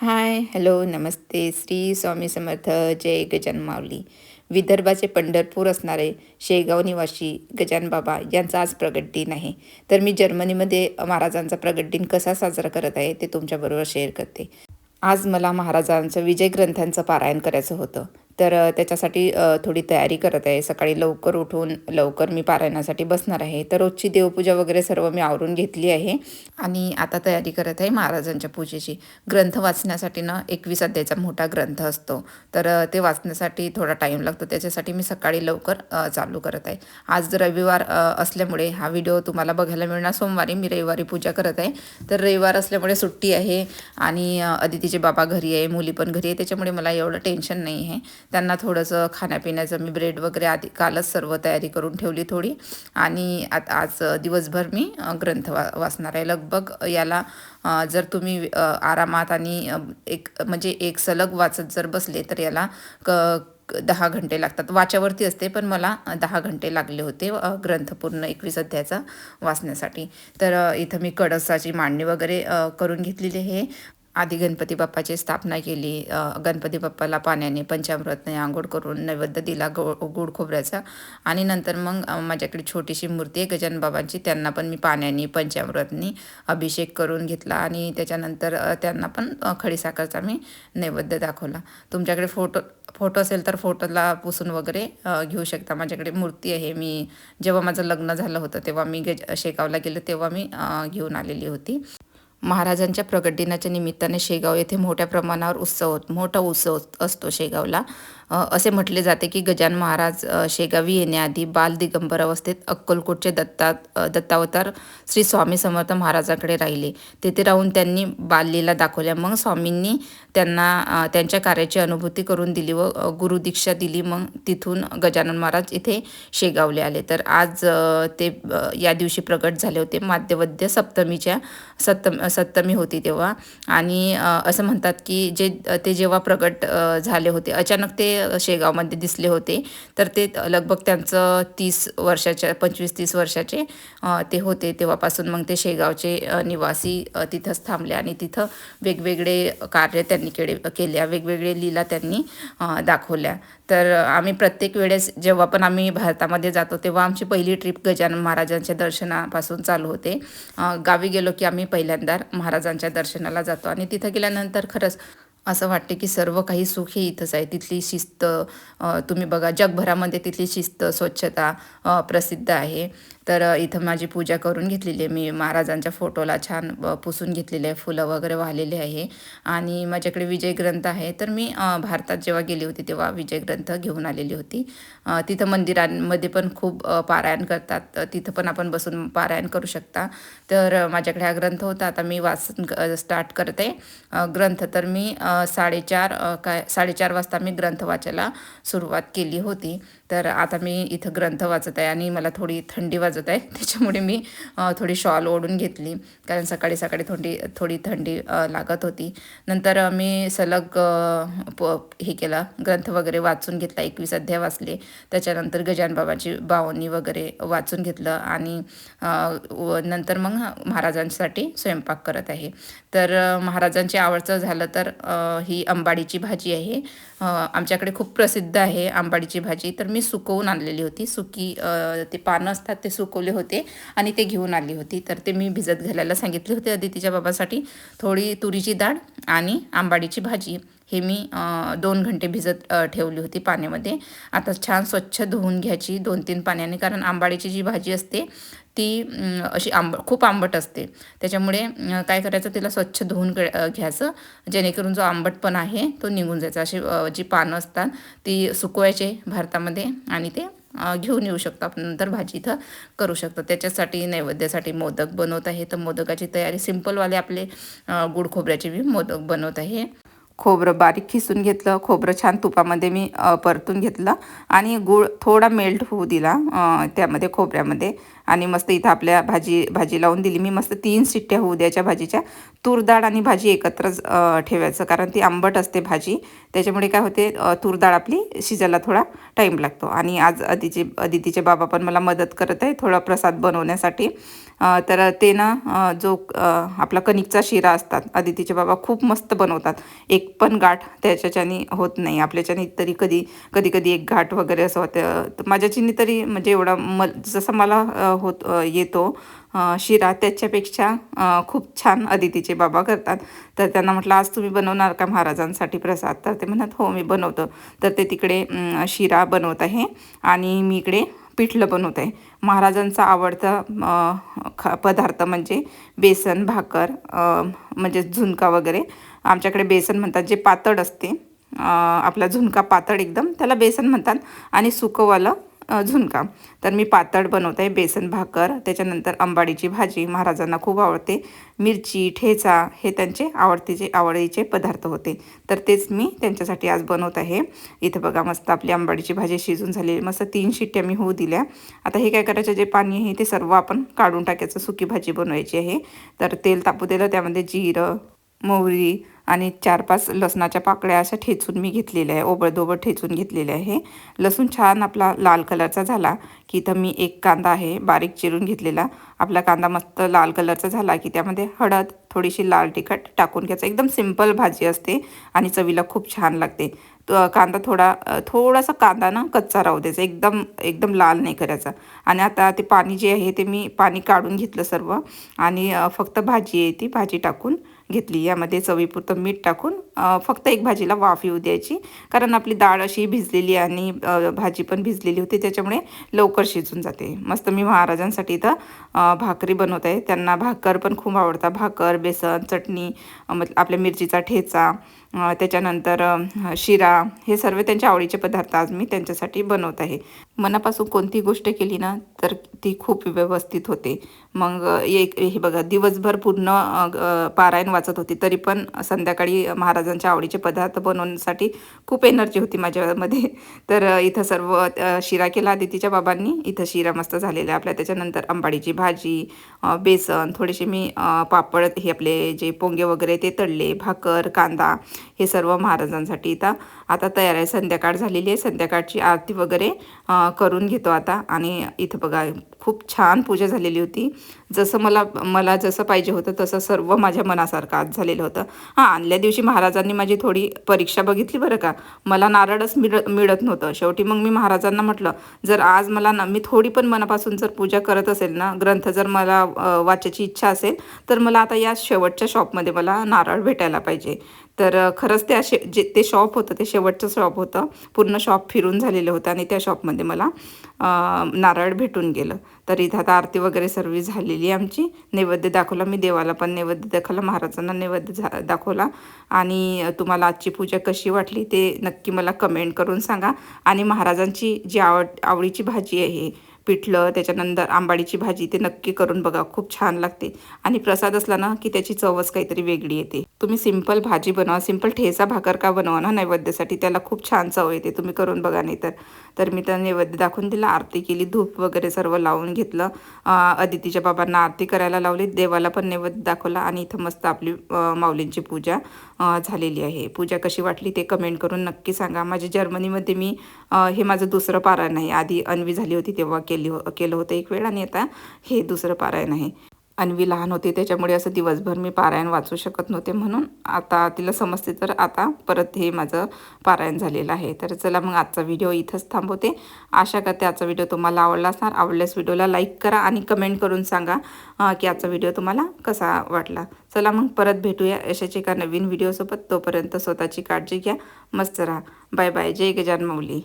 हाय. Hello नमस्ते. श्री स्वामी समर्थ. जय गजान माऊली विदर्भाचे पंढरपूर असणारे शेगाव निवासी गजान बाबा यांचा आज प्रगट दिन आहे. तर मी जर्मनीमध्ये महाराजांचा प्रगट दिन कसा साजरा करत आहे ते तुमच्याबरोबर शेअर करते. आज मला महाराजांचं विजय ग्रंथांचं पारायण करायचं होतं. तर त्याच्यासाठी थोडी तयारी करत आहे. सकाळी लवकर उठून लवकर मी पारायणासाठी बसणार आहे. तर रोजची देवपूजा वगैरे सर्व मी आवरून घेतली आहे आणि आता तयारी करत आहे महाराजांच्या पूजेची. ग्रंथ वाचण्यासाठी ना एकवीस अध्यायचा मोठा ग्रंथ असतो. तर ते वाचण्यासाठी थोडा टाईम लागतो. त्याच्यासाठी मी सकाळी लवकर चालू करत आहे. आज रविवार असल्यामुळे हा व्हिडिओ तुम्हाला बघायला मिळणार. सोमवारी मी रविवारी पूजा करत आहे. तर रविवार असल्यामुळे सुट्टी आहे आणि अदितीचे बाबा घरी आहे मुली पण घरी आहे. त्याच्यामुळे मला एवढं टेन्शन नाही आहे त्यांना थोडंसं खाण्यापिण्याचं मी ब्रेड वगैरे आधी कालच सर्व तयारी करून ठेवली थोडी. आणि आता आज दिवसभर मी ग्रंथ वा वाचणार आहे. लगभग याला जर तुम्ही आरामात आणि एक म्हणजे एक सलग वाचत जर बसले तर याला क दहा घंटे लागतात. वाच्यावरती असते पण मला दहा घंटे लागले होते ग्रंथ पूर्ण एकवीस अध्यायाचा वाचण्यासाठी. तर इथं मी कडसाची मांडणी वगैरे करून घेतलेली आहे. आधी गणपती बाप्पाची स्थापना केली. गणपती बाप्पाला पाण्याने पंचामृतने आंघोळ करून नैवेद्य दिला गो गोड खोबऱ्याचा. आणि नंतर मग माझ्याकडे छोटीशी मूर्ती आहे गजान बाबांची त्यांना पण मी पाण्याने पंचामृतनी अभिषेक करून घेतला. आणि त्याच्यानंतर त्यांना पण खडीसाखरचा मी नैवेद्य दाखवला. तुमच्याकडे फोटो फोटो असेल तर फोटोला पुसून वगैरे घेऊ शकता. माझ्याकडे मूर्ती आहे. मी जेव्हा माझं लग्न झालं होतं तेव्हा मी गज शेगावला गेलो तेव्हा मी घेऊन आलेली होती. महाराजांच्या प्रगट दिनाच्या निमित्ताने शेगाव येथे मोठ्या प्रमाणावर उत्सव मोठा उत्सव असतो शेगावला. असे म्हटले जाते की गजान महाराज शेगावी येण्याआधी बाल दिगंबर अवस्थेत अक्कलकोटचे दत्ता दत्तावतार श्री स्वामी समर्थ महाराजाकडे राहिले. तेथे राहून त्यांनी बाललीला दाखवल्या. मग स्वामींनी त्यांना त्यांच्या कार्याची अनुभूती करून दिली व गुरुदीक्षा दिली. मग तिथून गजानन महाराज इथे शेगावले आले. तर आज ते या दिवशी प्रगट झाले होते. माध्यवद्य सप्तमीच्या सप्तम सप्तमी होती तेव्हा. आणि असं म्हणतात की जे ते जेव्हा प्रगट झाले होते अचानक ते शेगावमध्ये दिसले होते तर ते लगभग त्यांचं तीस वर्षाच्या पंचवीस तीस वर्षाचे ते होते तेव्हापासून. मग ते शेगावचे निवासी तिथंच थांबले आणि तिथं वेगवेगळे कार्य त्यांनी केले केल्या वेगवेगळे लीला त्यांनी दाखवल्या. तर आम्ही प्रत्येक वेळेस जेव्हा पण आम्ही भारतामध्ये जातो तेव्हा आमची पहिली ट्रिप गजानन महाराजांच्या दर्शनापासून चालू होते. गावी गेलो की आम्ही पहिल्यांदा महाराजांच्या दर्शनाला जातो आणि तिथं गेल्यानंतर खरंच असं वाटते की सर्व काही सुख हे इथंच आहे. तिथली शिस्त तुम्ही बघा जगभरामध्ये तिथली शिस्त स्वच्छता प्रसिद्ध आहे. तर इथं माझी पूजा करून घेतलेली आहे मी. महाराजांच्या फोटोला छान पुसून घेतलेले आहे. फुलं वगैरे वाहलेले आहे. आणि माझ्याकडे विजय ग्रंथ आहे. तर मी भारतात जेव्हा गेली होती तेव्हा विजय ग्रंथ घेऊन आलेली होती. तिथं मंदिरांमध्ये पण खूप पारायण करतात. तिथं पण आपण बसून पारायण करू शकता. तर माझ्याकडे हा ग्रंथ होता. आता मी वाचन स्टार्ट करते. ग्रंथ. तर मी साडेचार काय साडेचार वाजता मी ग्रंथ वाचायला सुरुवात केली होती. तर आता मी इथं ग्रंथ वाचत आहे आणि मला थोडी थंडी वाजत आहे. त्याच्यामुळे मी थोडी शॉल ओढून घेतली. कारण सकाळी सकाळी थोडी थोडी थंडी लागत होती. नंतर मी सलग प हे केलं. ग्रंथ वगैरे वाचून घेतला. एकवीस अध्याय वाचले. त्याच्यानंतर गजान बाबाची बावनी वगैरे वाचून घेतलं. आणि नंतर मग महाराजांसाठी स्वयंपाक करत आहे. तर महाराजांची आवडचं झालं तर ही अंबाडीची भाजी आहे. आमच्याकडे खूप प्रसिद्ध आहे आंबाडीची भाजी. तर मी सुकवून आणलेली होती. सुकी ते पानं असतात ते सुक सुकवले होते आणि ते घेऊन आली होती. तर ते मी भिजत घालायला सांगितले होते अदितीच्या बाबासाठी. थोडी तुरीची डाळ आणि आंबाडीची भाजी. हे मी दोन घंटे भिजत ठेवली होती पाण्यामध्ये. आता छान स्वच्छ धुवून घ्यायची दोन तीन पाण्याने. कारण आंबाडीची जी भाजी असते ती अशी आंब खूप आंबट असते. त्याच्यामुळे काय करायचं? तिला स्वच्छ धुवून घ्यायचं. जेणेकरून जो आंबटपण आहे तो निघून जायचा. अशी जी पानं असतात ती सुकवायचे भारतामध्ये आणि ते घेऊन येऊ शकतो. आपण नंतर भाजी इथं करू शकतो. त्याच्यासाठी नैवेद्यासाठी मोदक बनवत आहे. तर मोदकाची तयारी सिंपलवाले आपले गुड खोबऱ्याचे मी मोदक बनवत आहे. खोबरं बारीक खिसून घेतलं खोबरं छान तुपामध्ये मी परतून घेतलं आणि गूळ थोडा मेल्ट होऊ दिला त्यामध्ये खोबऱ्यामध्ये आणि मस्त इथं आपल्या भाजी भाजी लावून दिली मी. मस्त तीन शिट्ट्या होऊ द्यायच्या भाजीच्या. तूर डाळ आणि भाजी एकत्रच ठेवायचं कारण ती आंबट असते भाजी. त्याच्यामुळे काय होते तूर डाळ आपली शिजायला थोडा टाईम लागतो. आणि आज अदिती अदितीचे बाबा पण मला मदत करत आहे थोडा प्रसाद बनवण्यासाठी. तर ते ना जो आपला कणिकचा शिरा असतात अदितीचे बाबा खूप मस्त बनवतात. एक पण गाठ त्याच्याच्यानी होत नाही. आपल्याच्यानी तरी कधी कधी कधी एक घाट वगैरे असं होतं. तर माझ्याच्यानी तरी म्हणजे एवढा म जसं मला होत येतो शिरा त्याच्यापेक्षा खूप छान अदितीचे बाबा करतात. तर त्यांना म्हटलं आज तुम्ही बनवणार का महाराजांसाठी प्रसाद? तर ते म्हणत हो मी बनवतो. तर ते तिकडे शिरा बनवत आहे. आणि मी इकडे पिठलं बनवत. आहे महाराजांचा आवडता ख पदार्थ म्हणजे बेसन भाकर म्हणजे झुणका वगैरे. आमच्याकडे बेसन म्हणतात जे पातळ असते. आपला झुणका पातळ एकदम त्याला बेसन म्हणतात. आणि सुकंवालं झुणका तर मी पातळ बनवत आहे बेसन भाकर त्याच्यानंतर अंबाडीची भाजी महाराजांना खूप आवडते. मिरची ठेचा हे त्यांचे आवडतीचे आवडीचे पदार्थ होते. तर तेच मी त्यांच्यासाठी आज बनवत आहे. इथं बघा मस्त आपली अंबाडीची भाजी शिजून झाली. मस्त तीन शिट्ट्या मी होऊ दिल्या. आता हे काय करायचं? जे पाणी आहे ते सर्व आपण काढून टाकायचं. सुकी भाजी बनवायची आहे. तर तेल तापू दिलं त्यामध्ये जिरं मोहरी आणि चार पाच लसणाच्या पाकळ्या अशा ठेचून मी घेतलेल्या आहे. ओबडधोबड ठेचून घेतलेले आहे. लसूण छान आपला लाल कलरचा झाला की इथं मी एक कांदा आहे बारीक चिरून घेतलेला. आपला कांदा मस्त लाल कलरचा झाला की त्यामध्ये हळद थोडीशी लाल तिखट टाकून घ्यायचं. एकदम सिंपल भाजी असते आणि चवीला खूप छान लागते. कांदा थोडा थोडासा कांदा ना कच्चा राहू द्यायचा. एकदम एकदम लाल नाही करायचा. आणि आता ते पाणी जे आहे ते मी पाणी काढून घेतलं सर्व आणि फक्त भाजी आहे ती. भाजी टाकून घेतली. यामध्ये चवीपुरतं मीठ टाकून फक्त एक भाजीला वाफ येऊ द्यायची. कारण आपली डाळ अशी भिजलेली आणि भाजी पण भिजलेली होती त्याच्यामुळे लवकर शिजून जाते. मस्त मी महाराजांसाठी इथं भाकरी बनवत आहे. त्यांना भाकर पण खूप आवडतात. भाकर बेसन चटणी आपल्या मिरचीचा ठेचा त्याच्यानंतर शिरा हे सर्व त्यांच्या आवडीचे पदार्थ आज मी त्यांच्यासाठी बनवत आहे. मनापासून कोणती गोष्ट केली ना तर ती खूप व्यवस्थित होते. मग एक हे बघा दिवसभर पूर्ण पारायण वाचत होती. तरी पण संध्याकाळी महाराजांच्या आवडीचे पदार्थ बनवण्यासाठी खूप एनर्जी होती माझ्यामध्ये. तर इथं सर्व शिरा केला आदितीच्या बाबांनी. इथं शिरा मस्त झालेला आहे आपल्या. त्याच्यानंतर अंबाडीची भाजी बेसन थोडेसे मी पापड हे आपले जे पोंगे वगैरे ते तळले भाकर कांदा हे सर्व महाराजांसाठी इथं आता तयार आहे. संध्याकाळ झालेली आहे. संध्याकाळची आरती वगैरे करून घेतो आता. आणि इथं बघा खूप छान पूजा झालेली होती. जसं मला मला जसं पाहिजे होतं तसं सर्व माझ्या मनासारखं आज झालेलं होतं. हां आणल्या दिवशी महाराजांनी माझी थोडी परीक्षा बघितली बरं का. मला नारळच मिळ मिळत नव्हतं. शेवटी मग मी महाराजांना म्हटलं जर आज मला ना मी थोडी पण मनापासून जर पूजा करत असेल ना ग्रंथ जर मला वाचायची इच्छा असेल तर मला आता या शेवटच्या शॉपमध्ये मला नारळ भेटायला पाहिजे. तर खरंच ते असे जे ते शॉप होतं ते शेवटचं शॉप होतं. पूर्ण शॉप फिरून झालेलं होतं आणि त्या शॉपमध्ये मला नारळ भेटून गेलं. तर इथं आता आरती वगैरे सर्व झालेली आमची. नैवेद्य दाखवला मी देवाला पण. नैवेद्य दाखवला महाराजांना नैवेद्य झा दाखवला. आणि तुम्हाला आजची पूजा कशी वाटली ते नक्की मला कमेंट करून सांगा. आणि महाराजांची जी आवड आवडीची भाजी आहे पिठलं त्याच्यानंतर आंबाडीची भाजी ते नक्की करून बघा खूप छान लागते. आणि प्रसाद असला ना की त्याची चवच काहीतरी वेगळी येते. तुम्ही सिंपल भाजी बनवा सिंपल ठेचा भाकर का बनवा ना नैवेद्यासाठी त्याला खूप छान चव येते तुम्ही करून बघा नाही तर तर मी त्या नैवेद्य दाखवून दिला आरती केली धूप वगैरे सर्व लावून घेतलं. अदितीच्या बाबांना आरती करायला लावली देवाला पण नैवेद्य दाखवला आणि इथं मस्त आपली माऊलींची पूजा झालेली आहे. पूजा कशी वाटली ते कमेंट करून नक्की सांगा. माझ्या जर्मनीमध्ये मी हे माझं दुसरं पारायण आहे. आधी अन्वी झाली होती तेव्हा केलं हो केलं होतं एक वेळ आणि आता हे दुसरं पारायण आहे. अन्वी लहान होती त्याच्यामुळे असं दिवसभर मी पारायण वाचू शकत नव्हते म्हणून आता तिला समजते तर आता परत हे माझं पारायण झालेलं आहे. तर चला मग आजचा व्हिडिओ इथंच थांबवते. आशा करते आजचा व्हिडिओ तुम्हाला आवडला असणार. आवडल्यास व्हिडिओला लाईक करा आणि कमेंट करून सांगा की आजचा व्हिडिओ तुम्हाला कसा वाटला. चला मग परत भेटूया अशाच एका नवीन व्हिडिओसोबत. तोपर्यंत स्वतःची काळजी घ्या मस्त राहा. Bye bye. जय गजान मौली